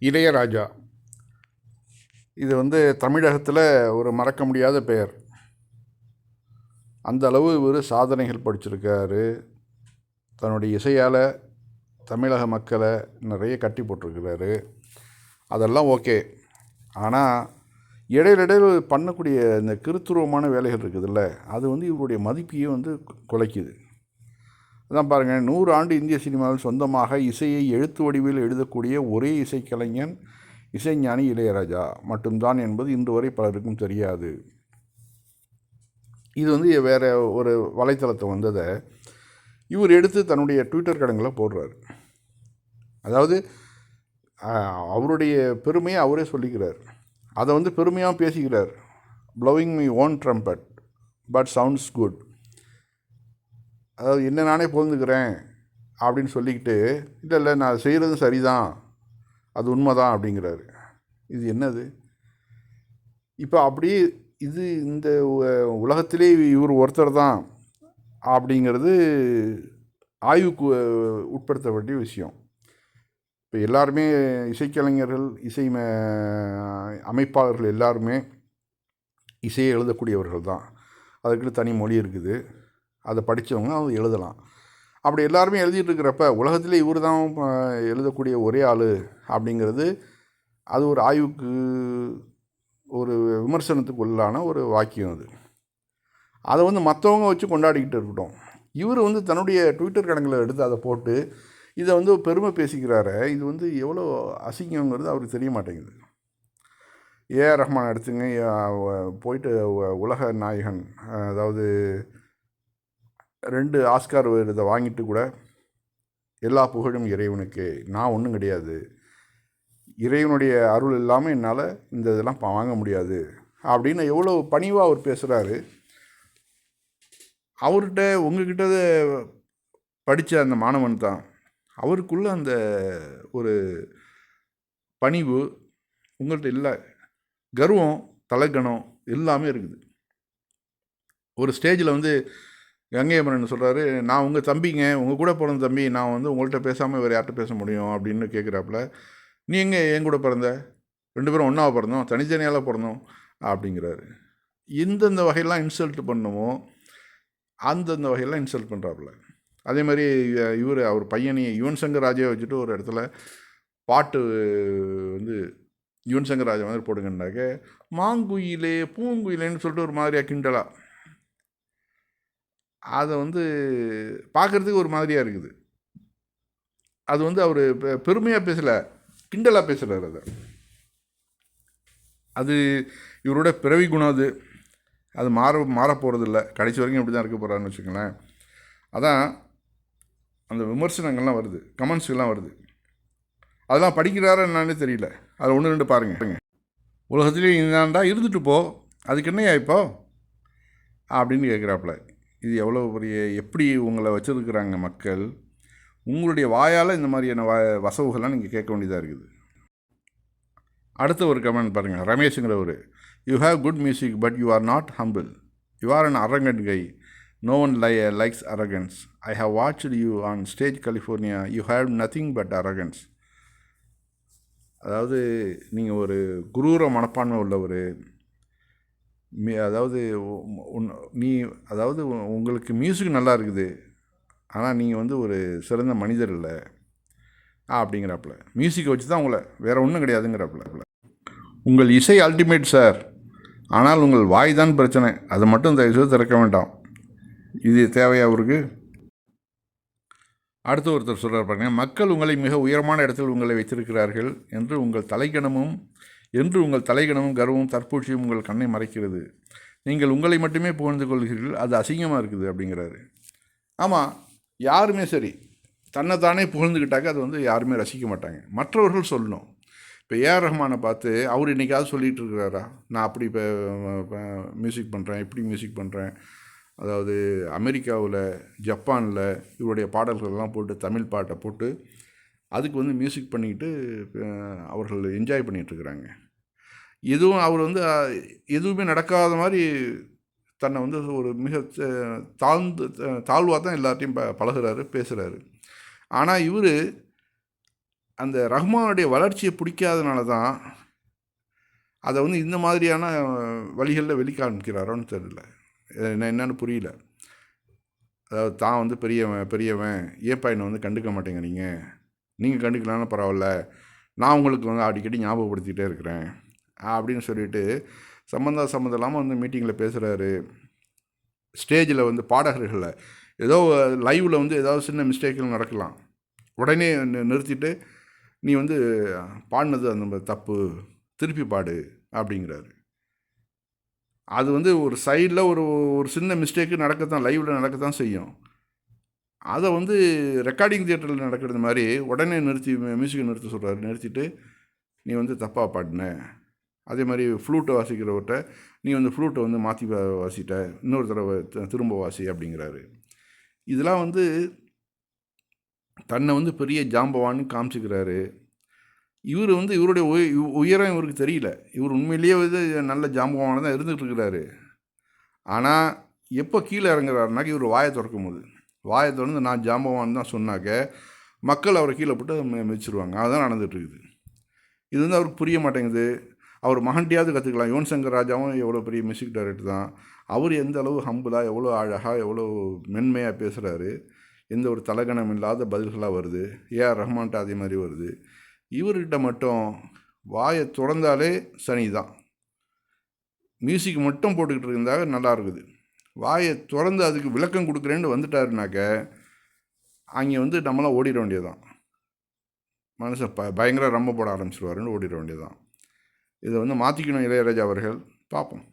இளையராஜா. இது வந்து தமிழகத்தில் ஒரு மறக்க முடியாத பெயர். அந்த அளவு இவர் சாதனைகள் படிச்சிருக்காரு. தன்னுடைய இசையால் தமிழக மக்களை நிறைய கட்டி போட்டிருக்கிறாரு. அதெல்லாம் ஓகே. ஆனால் இடையிலடையில் பண்ணக்கூடிய இந்த கிருத்துருவமான வேலைகள் இருக்குதுல்ல அது வந்து இவருடைய மதிப்பையே வந்து குலைக்குது. அதான் பாருங்கள் நூறு ஆண்டு இந்திய சினிமாவில் சொந்தமாக இசையை எழுத்து வடிவில் எழுதக்கூடிய ஒரே இசைக்கலைஞன் இசைஞானி இளையராஜா மட்டும்தான் என்பது இன்று வரை பலருக்கும் தெரியாது. இது வந்து வேறு ஒரு வலைத்தளத்தை வந்ததை இவர் எடுத்து தன்னுடைய ட்விட்டர் கடங்களை போடுறார். அதாவது அவருடைய பெருமையை அவரே சொல்லிக்கிறார். அதை வந்து பெருமையாக பேசிக்கிறார். Blowing my own trumpet but sounds good அதாவது என்ன நானே புகழ்ந்துக்கிறேன் அப்படின்னு சொல்லிக்கிட்டு இல்லை இல்லை நான் செய்கிறது சரிதான். அது உண்மைதான் அப்படிங்கிறாரு. இது என்னது? இப்போ அப்படியே இது இந்த உலகத்திலே இவர் ஒருத்தர் தான் அப்படிங்கிறது ஆய்வுக்கு உட்படுத்த வேண்டிய விஷயம். இப்போ எல்லாருமே இசைக்கலைஞர்கள் இசை அமைப்பாளர்கள் எல்லாருமே இசையை எழுதக்கூடியவர்கள் தான். அதுக்குன்னு தனி மொழி இருக்குது. அதை படித்தவங்க அவங்க எழுதலாம். அப்படி எல்லாருமே எழுதிட்டு இருக்கிறப்ப உலகத்திலே இவர் தான் எழுதக்கூடிய ஒரே ஆள் அப்படிங்கிறது அது ஒரு ஆய்வுக்கு ஒரு விமர்சனத்துக்கு உள்ளான ஒரு வாக்கியம் அது. அதை வந்து மற்றவங்க வச்சு கொண்டாடிக்கிட்டு இருக்கட்டும். இவர் வந்து தன்னுடைய ட்விட்டர் கணக்கில் எடுத்து அதை போட்டு இதை வந்து பெருமை பேசிக்கிறாரு இது வந்து எவ்வளோ அசிங்கங்கிறது அவருக்கு தெரிய மாட்டேங்குது. ஏஆர் ரஹ்மான் எடுத்துங்க போயிட்டு உலக நாயகன் அதாவது ரெண்டு ஆஸ்கார் விருதை வாங்கிட்டு கூட எல்லா புகழும் இறைவனுக்கு. நான் ஒன்றும் கிடையாது. இறைவனுடைய அருள் இல்லாமல் என்னால் இந்த இதெல்லாம் வாங்க முடியாது. அப்படின்னு எவ்வளோ பணிவாக அவர் பேசுகிறாரு அவர்கிட்ட உங்ககிட்ட படித்த அந்த மாணவன் தான். அவருக்குள்ள அந்த ஒரு பணிவு உங்கள்கிட்ட இல்லை. கர்வம் தலைக்கணம் எல்லாமே இருக்குது. ஒரு ஸ்டேஜில் வந்து கங்கையமரன் சொல்கிறாரு நான் உங்கள் தம்பிங்க உங்கள் கூட பிறந்த தம்பி நான் வந்து உங்கள்கிட்ட பேசாமல் வேறு யார்கிட்ட பேச முடியும்? அப்படின்னு கேட்குறாப்புல நீ எங்கே என் கூட பிறந்த? ரெண்டு பேரும் ஒன்றாவா பிறந்தோம் தனித்தனியால் பிறந்தோம் அப்படிங்கிறாரு. எந்தெந்த வகையெல்லாம் இன்சல்ட் பண்ணுமோ அந்தந்த வகையெல்லாம் இன்சல்ட் பண்ணுறாப்புல அதே மாதிரி இவர் அவர் பையனையை யுவன் சங்கர் ராஜாவை வச்சுட்டு ஒரு இடத்துல பாட்டு வந்து யுவன் சங்கர் ராஜா மாதிரி போடுங்கன்னாக்க மாங்குயிலே பூங்குயிலேன்னு சொல்லிட்டு ஒரு மாதிரியாக கிண்டலா? அதை வந்து பார்க்குறதுக்கு ஒரு மாதிரியாக இருக்குது. அது வந்து அவர் பெருமையாக பேசலை கிண்டலாக பேசுகிறார் அதை. அது இவரோட பிறவி குணம் அது. அது மாற மாற போகிறதில்ல கடைசி வரைக்கும் இப்படி தான் இருக்க போகிறான்னு வச்சுக்கோங்களேன். அதான் அந்த விமர்சனங்கள்லாம் வருது. கமெண்ட்ஸ்லாம் வருது. அதெல்லாம் படிக்கிறாரா என்னன்னே தெரியல. அதை ஒன்று ரெண்டு பாருங்க. உலகத்துலேயும் இந்தாண்டா இருந்துட்டு போ. அதுக்கு என்னையா இப்போ? அப்படின்னு கேட்குறாப்புல இது எவ்வளோ பெரிய எப்படி உங்களை வச்சுருக்குறாங்க மக்கள்? உங்களுடைய வாயால் இந்த மாதிரியான வ வசவுகள்லாம் நீங்கள் கேட்க வேண்டியதாக இருக்குது. அடுத்த ஒரு கமெண்ட் பாருங்கள் ரமேஷுங்கிறவர் you have good music but you are not humble you are an arrogant guy no one li likes arrogance I have watched you on stage California you have nothing but arrogance அதாவது நீங்கள் ஒரு குரூர மனப்பான்மை உள்ளவர். அதாவது நீ அதாவது உங்களுக்கு music நல்லா இருக்குது. ஆனால் நீங்கள் வந்து ஒரு சிறந்த மனிதர் இல்லை. அப்படிங்கிறாப்புல. மியூசிக்கை வச்சு தான் உங்களை வேறு ஒன்றும் கிடையாதுங்கிறாப்புல. உங்கள் இசை அல்டிமேட் சார் ஆனால் உங்கள் வாய் தான் பிரச்சனை. அதை மட்டும் தயவுசெய்து திறக்க வேண்டாம். இது தேவையா அவருக்கு அடுத்த ஒருத்தர் சொல்கிறார் பாருங்க. மக்கள் உங்களை மிக உயரமான இடத்தில் உங்களை வைத்திருக்கிறார்கள் என்று உங்கள் தலைக்கணமும் என்று உங்கள் தலைகணமும் கர்வமும் தற்பூழ்ச்சியும் உங்கள் கண்ணை மறைக்கிறது. நீங்கள் உங்களை மட்டுமே புகழ்ந்து கொள்கிறீர்கள் அது அசிங்கமாக இருக்குது அப்படிங்கிறாரு. ஆமாம் யாருமே சரி. தன்னைத்தானே புகழ்ந்துக்கிட்டாக்க அது வந்து யாருமே ரசிக்க மாட்டாங்க. மற்றவர்கள் சொல்லணும். இப்போ ஏஆர் ரஹ்மானை பார்த்து அவர் இன்றைக்காவது சொல்லிகிட்டு இருக்கிறாரா? நான் அப்படி இப்போ மியூசிக் பண்ணுறேன் இப்படி மியூசிக் பண்ணுறேன் அதாவது அமெரிக்காவில் ஜப்பானில் இவருடைய பாடல்கள்லாம் போட்டு தமிழ் பாட்டை போட்டு அதுக்கு வந்து மியூசிக் பண்ணிக்கிட்டு அவர்கள் என்ஜாய் பண்ணிகிட்ருக்குறாங்க எதுவும் அவர் வந்து எதுவுமே நடக்காத மாதிரி தன்னை வந்து ஒரு மிக தாழ்ந்து தாழ்வாக தான் எல்லாத்தையும் ப பழகிறாரு பேசுகிறாரு ஆனால் இவர் அந்த ரஹ்மானுடைய வளர்ச்சியை பிடிக்காதனால தான் அதை வந்து இந்த மாதிரியான வழிகளில் வெளிக்காமிக்கிறாரோன்னு தெரியல. என்ன என்னன்னு புரியல. அதாவது தான் வந்து பெரியவன் பெரியவன். ஏப்பா என்னை வந்து கண்டுக்க மாட்டேங்கிறீங்க? நீங்கள் கண்டுக்கலாம்னு பரவாயில்ல. நான் உங்களுக்கு வந்து அடிக்கடி ஞாபகப்படுத்திக்கிட்டே இருக்கிறேன். அப்படின்னு சொல்லிட்டு சம்மந்தா சம்மந்தம் இல்லாமல் வந்து மீட்டிங்கில் பேசுகிறாரு ஸ்டேஜில் வந்து பாடகர்களில் ஏதோ லைவில் வந்து ஏதாவது சின்ன மிஸ்டேக்கில் நடக்கலாம். உடனே நிறுத்திட்டு நீ வந்து பாடினது அந்த தப்பு திருப்பி பாடு அப்படிங்கிறாரு. அது வந்து ஒரு சைடில் ஒரு ஒரு சின்ன மிஸ்டேக்கு நடக்கத்தான் லைவில் நடக்கத்தான் செய்யும். அதை வந்து ரெக்கார்டிங் தியேட்டரில் நடக்கிறது மாதிரி உடனே நிறுத்தி மியூசிக்கை நிறுத்த சொல்கிறாரு நிறுத்திட்டு நீ வந்து தப்பாக பாடின. அதே மாதிரி ஃப்ளூட்டை வாசிக்கிறவர்கிட்ட நீ வந்து ஃப்ளூட்டை வந்து மாற்றி வாசிட்ட. இன்னொரு தடவை திரும்ப வாசி அப்படிங்கிறாரு. இதெல்லாம் வந்து தன்னை வந்து பெரிய ஜாம்பவான்னு காமிச்சிக்கிறாரு. இவர் வந்து இவருடைய உய- உ- உயரம் இவருக்கு தெரியல. இவர் உண்மையிலேயே வந்து நல்ல ஜாம்பவான தான் இருந்துகிட்டு இருக்கிறாரு. ஆனால் எப்போ கீழே இறங்குறாருனாக்க இவர் வாயை திறக்கும் போது. வாயை தொடர்ந்து நான் ஜாம்பவான் தான் சொன்னாக்க மக்கள் அவரை கீழே போட்டு மி- மிதிச்சிருவாங்க. அதுதான் நடந்துகிட்ருக்குது. இது வந்து அவருக்கு புரிய மாட்டேங்குது. அவர் மகண்டியாவது கற்றுக்கலாம் யுவன் சங்கர் ராஜாவும் எவ்வளோ பெரிய மியூசிக் டைரக்டர் தான். அவர் எந்த அளவு ஹம்புலாக எவ்வளோ அழகாக எவ்வளோ மென்மையாக பேசுகிறாரு எந்த ஒரு தலகணம் இல்லாத பதில்களாக வருது. ஏஆர் ரஹ்மான்ட்ட அதே மாதிரி வருது. இவர்கிட்ட மட்டும் வாயை திறந்தாலே சனி தான். மியூசிக் மட்டும் போட்டுக்கிட்டு இருந்தாக நல்லா இருக்குது. வாயை திறந்து அதுக்கு விளக்கம் கொடுக்குறேன்னு வந்துட்டாருனாக்க அங்கே வந்து நம்மளாம் ஓடிட வேண்டியதுதான். மனுஷன் ப பயங்கர ரம்ம போட ஆரம்பிச்சிருவாருன்னு ஓடிட வேண்டியதுதான். இதை வந்து மாற்றிக்கணும் இளையராஜா அவர்கள். பார்ப்போம்.